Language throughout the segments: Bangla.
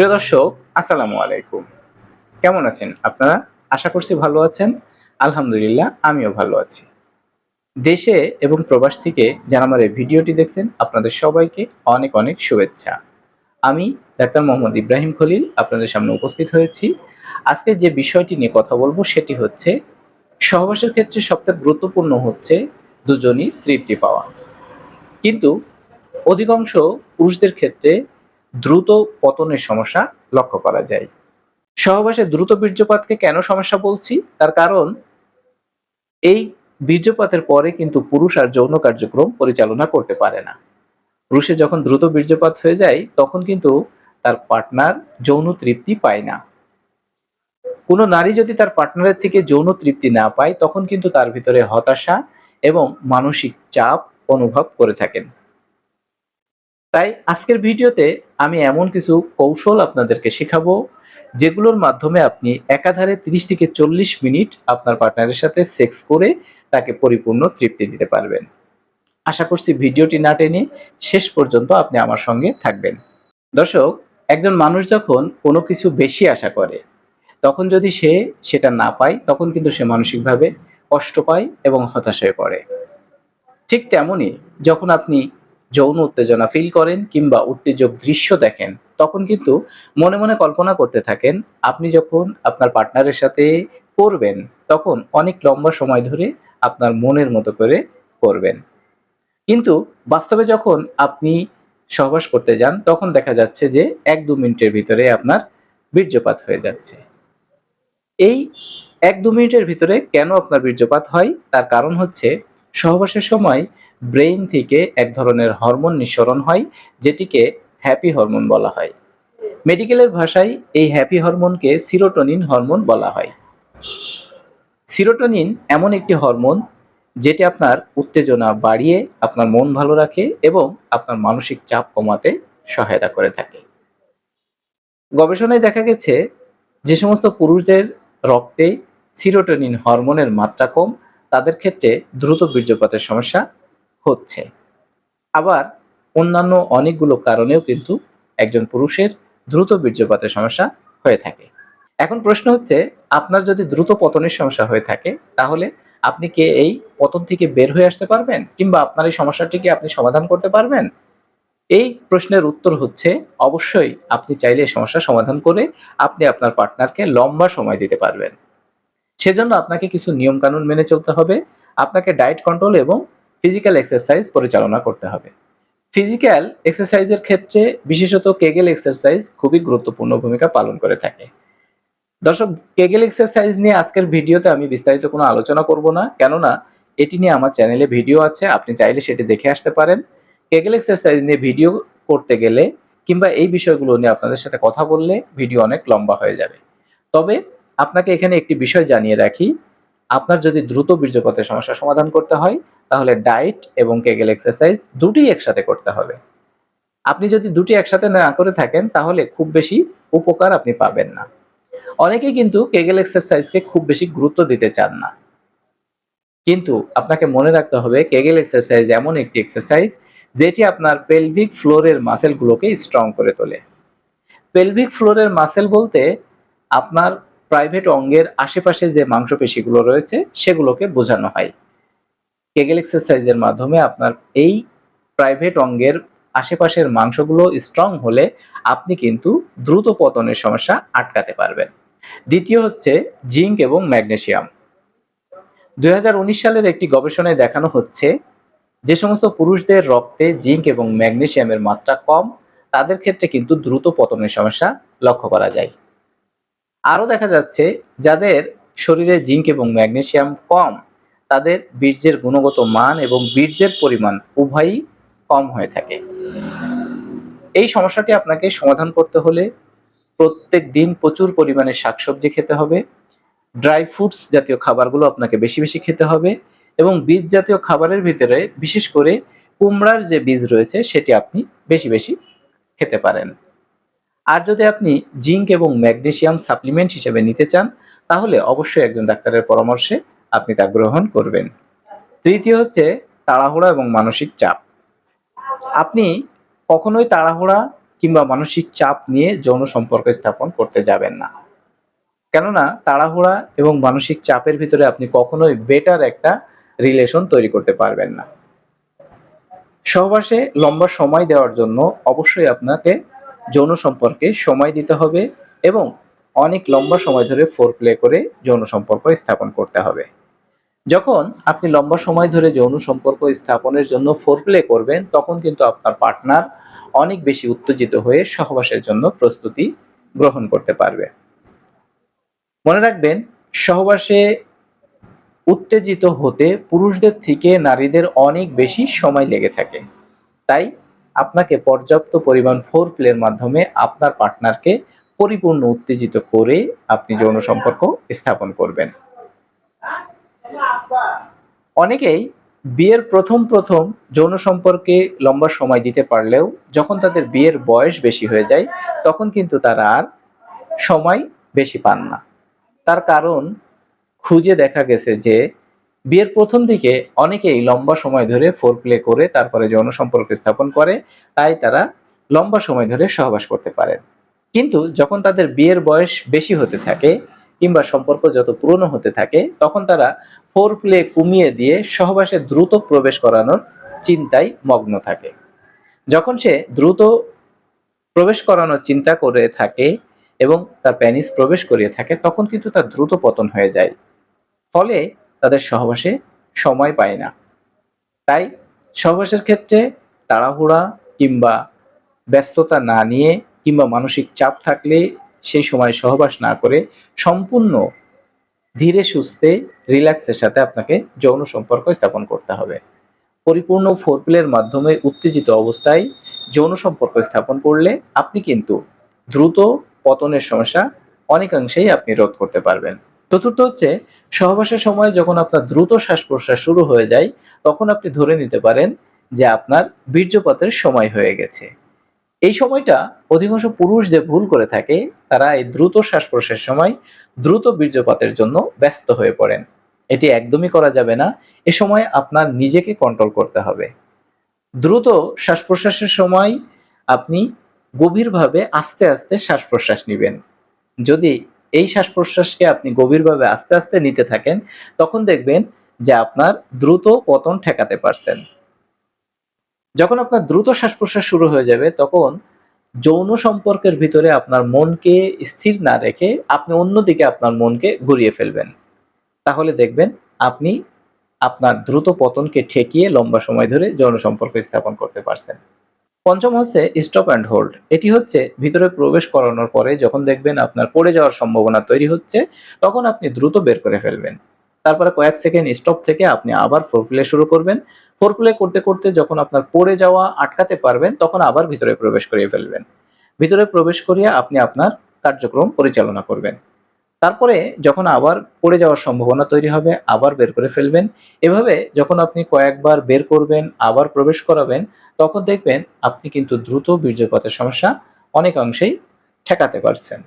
প্রিয় দর্শক, আসসালামু আলাইকুম। কেমন আছেন আপনারা? আশা করছি ভালো আছেন। আলহামদুলিল্লাহ, আমিও ভালো আছি। দেশে এবং প্রবাস থেকে যারা আমার এই ভিডিওটি দেখছেন, আপনাদের সবাইকে অনেক অনেক শুভেচ্ছা। আমি ডাক্তার মোহাম্মদ ইব্রাহিম খলিল, আপনাদের সামনে উপস্থিত হয়েছি। আজকে যে বিষয়টি নিয়ে কথা বলব, সেটি হচ্ছে, সহবাসের ক্ষেত্রে সবথেকে গুরুত্বপূর্ণ হচ্ছে দুজনই তৃপ্তি পাওয়া। কিন্তু অধিকাংশ পুরুষদের ক্ষেত্রে দ্রুত পতনের সমস্যা লক্ষ্য করা যায়। সহবাসে দ্রুত বীর্যপাতকে কেন সমস্যা বলছি? তার কারণ, এই বীর্যপাতের পরে কিন্তু পুরুষ আর যৌন কার্যক্রম পরিচালনা করতে পারে না। পুরুষে যখন দ্রুত বীর্যপাত হয়ে যায়, তখন কিন্তু তার পার্টনার যৌন তৃপ্তি পায় না। কোনো নারী যদি তার পার্টনারের থেকে যৌন তৃপ্তি না পায়, তখন কিন্তু তার ভিতরে হতাশা এবং মানসিক চাপ অনুভব করে থাকেন। তাই আজকের ভিডিওতে আমি এমন কিছু কৌশল আপনাদেরকে শেখাবো, যেগুলোর মাধ্যমে আপনি একাধারে 30 থেকে চল্লিশ মিনিট আপনার পার্টনারের সাথে সেক্স করে তাকে পরিপূর্ণ তৃপ্তি দিতে পারবেন। আশা করছি ভিডিওটি না টেনে শেষ পর্যন্ত আপনি আমার সঙ্গে থাকবেন। দর্শক, একজন মানুষ যখন কোনো কিছু বেশি আশা করে, তখন যদি সে সেটা না পায়, তখন কিন্তু সে মানসিকভাবে কষ্ট পায় এবং হতাশ হয়ে পড়ে। ঠিক তেমনই যখন আপনি যৌন উত্তেজনা ফিল করেন কিংবা উত্তেজক দৃশ্য দেখেন, তখন কিন্তু মনে মনে কল্পনা করতে থাকেন, আপনি যখন আপনার পার্টনারের সাথে করবেন, তখন অনেক লম্বা সময় ধরে আপনার মনের মতো করে করবেন। কিন্তু বাস্তবে যখন আপনি সহবাস করতে যান, তখন দেখা যাচ্ছে যে এক দু মিনিটের ভিতরে আপনার বীর্যপাত হয়ে যাচ্ছে। এই এক দু মিনিটের ভিতরে কেন আপনার বীর্যপাত হয়? তার কারণ হচ্ছে সহবাসের সময় ব্রেইন থেকে এক ধরনের হরমোন নিঃসরণ হয়, যেটিকে হ্যাপি হরমোন বলা হয়। মেডিকেলের ভাষায় এই হ্যাপি হরমোনকে সিরোটোনিন হরমোন বলা হয়। সিরোটোনিন এমন একটি হরমোন যেটি আপনার উত্তেজনা বাড়িয়ে আপনার মন ভালো রাখে এবং আপনার মানসিক চাপ কমাতে সহায়তা করে থাকে। গবেষণায় দেখা গেছে যে সমস্ত পুরুষদের রক্তে সিরোটোনিন হরমোনের মাত্রা কম, তাদের ক্ষেত্রে দ্রুত বীর্যপাতের সমস্যা হচ্ছে। আবার অন্যান্য অনেকগুলো কারণেও কিন্তু একজন পুরুষের দ্রুত বীর্যপাতের সমস্যা হয়ে থাকে। এখন প্রশ্ন হচ্ছে, আপনার যদি দ্রুত পতনের সমস্যা হয়ে থাকে, তাহলে আপনি কি এই পতন থেকে বের হয়ে আসতে পারবেন? কিংবা আপনার এই সমস্যাটিকে আপনি সমাধান করতে পারবেন? এই প্রশ্নের উত্তর হচ্ছে, অবশ্যই আপনি চাইলে সমস্যা সমাধান করে আপনি আপনার পার্টনারকে লম্বা সময় দিতে পারবেন। সেজন্য আপনাকে কিছু নিয়ম কানুন মেনে চলতে হবে। আপনাকে ডায়েট কন্ট্রোল এবং ফিজিক্যাল এক্সারসাইজ পরিচালনা করতে হবে। ফিজিক্যাল এক্সারসাইজের ক্ষেত্রে বিশেষত কেগেল এক্সারসাইজ খুবই গুরুত্বপূর্ণ ভূমিকা পালন করে থাকে। দর্শক কেগেল এক্সারসাইজ নিয়ে আজকের ভিডিওতে আমি বিস্তারিত কোনো আলোচনা করব না, কেননা এটি নিয়ে আমার চ্যানেলে ভিডিও আছে, আপনি চাইলে সেটি দেখে আসতে পারেন। কেগেল এক্সারসাইজ নিয়ে ভিডিও করতে গেলে কিংবা এই বিষয়গুলো নিয়ে আপনাদের সাথে কথা বললে ভিডিও অনেক লম্বা হয়ে যাবে। তবে আপনাকে এখানে একটি বিষয় জানিয়ে রাখি আপনার যদি দ্রুত বীর্যপাতের সমস্যা সমাধান করতে হয়, তাহলে ডায়েট এবং কেগেল এক্সারসাইজ দুটি একসাথে করতে হবে। আপনি যদি দুটি একসাথে না করে থাকেন, তাহলে খুব বেশি উপকার আপনি পাবেন না। অনেকেই কিন্তু কেগেল এক্সারসাইজকে খুব বেশি গুরুত্ব দিতে চান না। কিন্তু আপনাকে মনে রাখতে হবে, কেগেল এক্সারসাইজ এমন একটি এক্সারসাইজ যেটি আপনার পেলভিক ফ্লোরের মাসেলগুলোকে স্ট্রং করে তোলে। পেলভিক ফ্লোরের মাসেল বলতে আপনার প্রাইভেট অঙ্গের আশেপাশে যে মাংসপেশিগুলো রয়েছে, সেগুলোকে বোঝানো হয়। কেগেল এক্সারসাইজের মাধ্যমে আপনার এই প্রাইভেট অঙ্গের আশেপাশের মাংসগুলো স্ট্রং হলে আপনি কিন্তু দ্রুত পতনের সমস্যা আটকাতে পারবেন। দ্বিতীয় হচ্ছে জিঙ্ক এবং ম্যাগনেশিয়াম দুই হাজার উনিশ সালের একটি গবেষণায় দেখানো হচ্ছে, যে সমস্ত পুরুষদের রক্তে জিঙ্ক এবং ম্যাগনেশিয়ামের মাত্রা কম, তাদের ক্ষেত্রে কিন্তু দ্রুত পতনের সমস্যা লক্ষ্য করা যায়। আরও দেখা যাচ্ছে, যাদের শরীরে জিঙ্ক এবং ম্যাগনেশিয়াম কম, তাদের বীর্যের গুণগত মান এবং বীর্যের পরিমাণ উভয়ই কম হয়ে থাকে। এই সমস্যাটি আপনাকে সমাধান করতে হলে প্রত্যেক দিন প্রচুর পরিমাণে শাকসবজি খেতে হবে, ড্রাই ফ্রুটস জাতীয় খাবারগুলো আপনাকে বেশি বেশি খেতে হবে এবং বীজ জাতীয় খাবারের ভিতরে বিশেষ করে কুমড়ার যে বীজ রয়েছে সেটি আপনি বেশি বেশি খেতে পারেন। আর যদি আপনি জিঙ্ক এবং ম্যাগনেসিয়াম সাপ্লিমেন্ট হিসেবে নিতে চান, তাহলে অবশ্যই একজন ডাক্তারের পরামর্শে আপনি তা গ্রহণ করবেন। তৃতীয় হচ্ছে তাড়াহুড়া এবং মানসিক চাপ। আপনি কখনোই তাড়াহুড়া কিংবা মানসিক চাপ নিয়ে যৌন সম্পর্ক স্থাপন করতে যাবেন না। কেননা তাড়াহুড়া এবং মানসিক চাপের ভিতরে আপনি কখনোই বেটার একটা রিলেশন তৈরি করতে পারবেন না। সহবাসে লম্বা সময় দেওয়ার জন্য অবশ্যই আপনাকে যৌন সম্পর্কে সময় দিতে হবে এবং অনেক লম্বা সময় ধরে ফোর প্লে করে যৌন সম্পর্ক স্থাপন করতে হবে। যখন আপনি লম্বা সময় ধরে যৌন সম্পর্ক স্থাপনের জন্য ফোর প্লে করবেন, তখন কিন্তু আপনার পার্টনার অনেক বেশি উত্তেজিত হয়ে সহবাসের জন্য প্রস্তুতি গ্রহণ করতে পারবে। মনে রাখবেন, সহবাসে উত্তেজিত হতে পুরুষদের থেকে নারীদের অনেক বেশি সময় লেগে থাকে। তাই আপনাকে পর্যাপ্ত পরিমাণ ফোর প্লের মাধ্যমে আপনার পার্টনারকে পরিপূর্ণ উত্তেজিত করে আপনি যৌন সম্পর্ক স্থাপন করবেন। অনেকেই বিয়ের প্রথম প্রথম যৌন সম্পর্কে লম্বা সময় দিতে পারলেও যখন তাদের বিয়ের বয়স বেশি হয়ে যায়, তখন কিন্তু তারা আর সময় বেশি পান না। তার কারণ খুঁজে দেখা গেছে যে বিয়ের প্রথম দিকে অনেকেই লম্বা সময় ধরে ফোর প্লে করে তারপরে যৌন সম্পর্ক স্থাপন করে, তাই তারা লম্বা সময় ধরে সহবাস করতে পারেন কিন্তু যখন তাদের বিয়ের বয়স বেশি হতে থাকে কিংবা সম্পর্ক যত পুরনো হতে থাকে, তখন তারা ফোর প্লে কমিয়ে দিয়ে সহবাসে দ্রুত প্রবেশ করানোর চিন্তায় মগ্ন থাকে। যখন সে দ্রুত প্রবেশ করানোর চিন্তা করে থাকে এবং তার প্যানিস প্রবেশ করিয়ে থাকে, তখন কিন্তু তার দ্রুত পতন হয়ে যায়। ফলে তাদের সহবাসে সময় পায় না। তাই সহবাসের ক্ষেত্রে তাড়াহুড়া কিংবা ব্যস্ততা না নিয়ে কিংবা মানসিক চাপ থাকলে সেই সময় সহবাস না করে সম্পূর্ণ ধীরে সুস্থে রিল্যাক্সের সাথে আপনাকে যৌন সম্পর্ক স্থাপন করতে হবে। পরিপূর্ণ ফোরপ্লের মাধ্যমে উত্তেজিত অবস্থায় যৌন সম্পর্ক স্থাপন করলে আপনি কিন্তু দ্রুত পতনের সমস্যা অনেকাংশেই আপনি রোধ করতে পারবেন। চতুর্থ হচ্ছে, সহবাসের সময় যখন আপনার দ্রুত শ্বাস প্রশ্বাস শুরু হয়ে যায়, তখন আপনি ধরে নিতে পারেন যে আপনার বীর্যপাতের সময় হয়ে গেছে। এই সময়টা অধিকাংশ পুরুষ যে ভুল করে থাকে, তারা এই দ্রুত শ্বাস প্রশ্বাসের সময় দ্রুত বীর্যপাতের জন্য ব্যস্ত হয়ে পড়েন। এটি একদমই করা যাবে না। এ সময় আপনার নিজেকে কন্ট্রোল করতে হবে। দ্রুত শ্বাস প্রশ্বাসের সময় আপনি গভীরভাবে আস্তে আস্তে শ্বাস প্রশ্বাস নেবেন। যদি এই শ্বাস প্রশ্বাসকে আপনি গভীরভাবে আস্তে আস্তে নিতে থাকেন, তখন দেখবেন যে আপনার দ্রুত পতন ঠেকাতে পারছেন। যখন আপনার দ্রুত শ্বাস প্রশ্বাস শুরু হয়ে যাবে, তখন যৌন সম্পর্কের ভিতরে আপনার মনকে স্থির না রেখে আপনি অন্যদিকে আপনার মনকে ঘুরিয়ে ফেলবেন। তাহলে দেখবেন আপনি আপনার দ্রুত পতনকে ঠেকিয়ে লম্বা সময় ধরে যৌন সম্পর্ক স্থাপন করতে পারছেন। পঞ্চম হচ্ছে স্টপ অ্যান্ড হোল্ড এটি হচ্ছে ভিতরে প্রবেশ করানোর পরে যখন দেখবেন আপনার পড়ে যাওয়ার সম্ভাবনা তৈরি হচ্ছে, তখন আপনি দ্রুত বের করে ফেলবেন। তারপরে কয়েক সেকেন্ড স্টপ থেকে আপনি আবার ফোর প্লে শুরু করবেন। ফোর প্লে করতে করতে যখন আপনার পড়ে যাওয়া আটকাতে পারবেন, তখন আবার ভিতরে প্রবেশ করিয়ে ফেলবেন। ভিতরে প্রবেশ করিয়ে আপনি আপনার কার্যক্রম পরিচালনা করবেন। তারপরে যখন আবার পড়ে যাওয়ার সম্ভাবনা তৈরি হবে, আবার বের করে ফেলবেন। এভাবে যখন আপনি কয়েকবার বের করবেন, আবার প্রবেশ করাবেন, তখন দেখবেন আপনি কিন্তু দ্রুত বীর্যপাতের সমস্যা অনেকাংশেই ঠেকাতে পারছেন।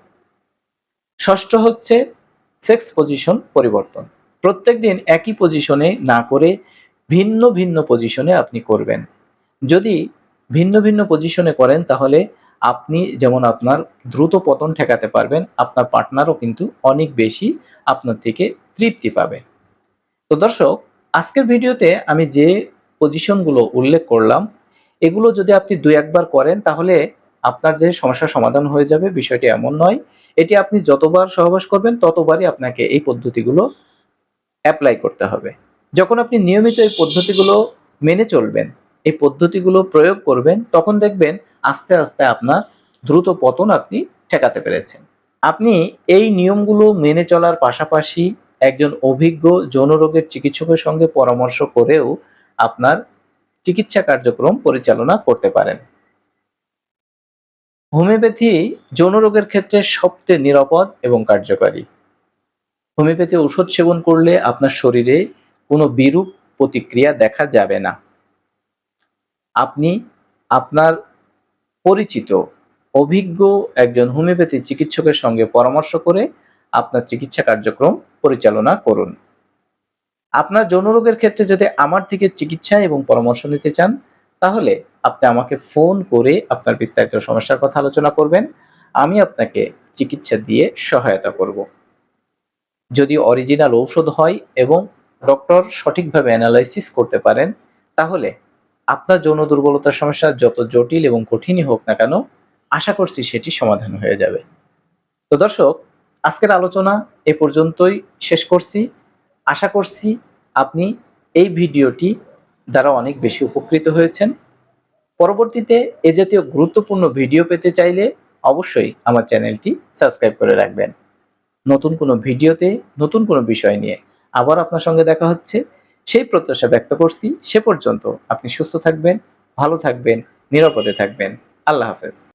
ষষ্ঠ হচ্ছে সেক্স পজিশন পরিবর্তন। প্রত্যেক দিন একই পজিশনে না করে ভিন্ন ভিন্ন পজিশনে আপনি করবেন। যদি ভিন্ন ভিন্ন পজিশনে করেন তাহলে আপনি যেমন আপনার দ্রুত পতন ঠেকাতে পারবেন, আপনার পার্টনারও কিন্তু অনেক বেশি আপনার থেকে তৃপ্তি পাবে। তো দর্শক, আজকের ভিডিওতে আমি যে পজিশনগুলো উল্লেখ করলাম, এগুলো যদি আপনি দুই একবার করেন, তাহলে আপনার যে সমস্যার সমাধান হয়ে যাবে, বিষয়টি এমন নয়। এটি আপনি যতবার সহবাস করবেন, ততবারই আপনাকে এই পদ্ধতিগুলো অ্যাপ্লাই করতে হবে। যখন আপনি নিয়মিত এই পদ্ধতিগুলো মেনে চলবেন, এই পদ্ধতিগুলো প্রয়োগ করবেন, তখন দেখবেন আস্তে আস্তে আপনার দ্রুত পতন আপনি ঠেকাতে পেরেছেন। আপনি এই নিয়মগুলো মেনে চলার পাশাপাশি একজন অভিজ্ঞ যৌন রোগের চিকিৎসকের সঙ্গে পরামর্শ করেও আপনার চিকিৎসা কার্যক্রম পরিচালনা করতে পারেন। হোমিওপ্যাথি যৌন রোগের ক্ষেত্রে সবচেয়ে নিরাপদ এবং কার্যকারী। হোমিওপ্যাথি ওষুধ সেবন করলে আপনার শরীরে কোনো বিরূপ প্রতিক্রিয়া দেখা যাবে না। আপনি আপনার পরিচিত, অভিজ্ঞ একজন হোমিওপ্যাথি চিকিৎসকের সঙ্গে পরামর্শ করে আপনার চিকিৎসা কার্যক্রম পরিচালনা করুন। আপনার যৌন রোগের ক্ষেত্রে যদি আমার থেকে চিকিৎসা এবং পরামর্শ নিতে চান, তাহলে আপনি আমাকে ফোন করে আপনার বিস্তারিত সমস্যার কথা আলোচনা করবেন। আমি আপনাকে চিকিৎসা দিয়ে সহায়তা করব। যদি অরিজিনাল ঔষধ হয় এবং ডক্টর সঠিকভাবে অ্যানালাইসিস করতে পারেন, তাহলে আপনার যৌন দুর্বলতার সমস্যা যত জটিল এবং কঠিনই হোক না কেন, আশা করছি সেটি সমাধান হয়ে যাবে। তো দর্শক, আজকের আলোচনা এ পর্যন্তই শেষ করছি। আশা করছি আপনি এই ভিডিওটি দ্বারা অনেক বেশি উপকৃত হয়েছেন। পরবর্তীতে এ জাতীয় গুরুত্বপূর্ণ ভিডিও পেতে চাইলে অবশ্যই আমার চ্যানেলটি সাবস্ক্রাইব করে রাখবেন। নতুন কোনো ভিডিওতে নতুন কোনো বিষয় নিয়ে আবার আপনার সঙ্গে দেখা হচ্ছে। সেই প্রত্যাশা ব্যক্ত করছি। সে পর্যন্ত আপনি সুস্থ থাকবেন, ভালো থাকবেন, নিরাপদে থাকবেন। আল্লাহ হাফেজ।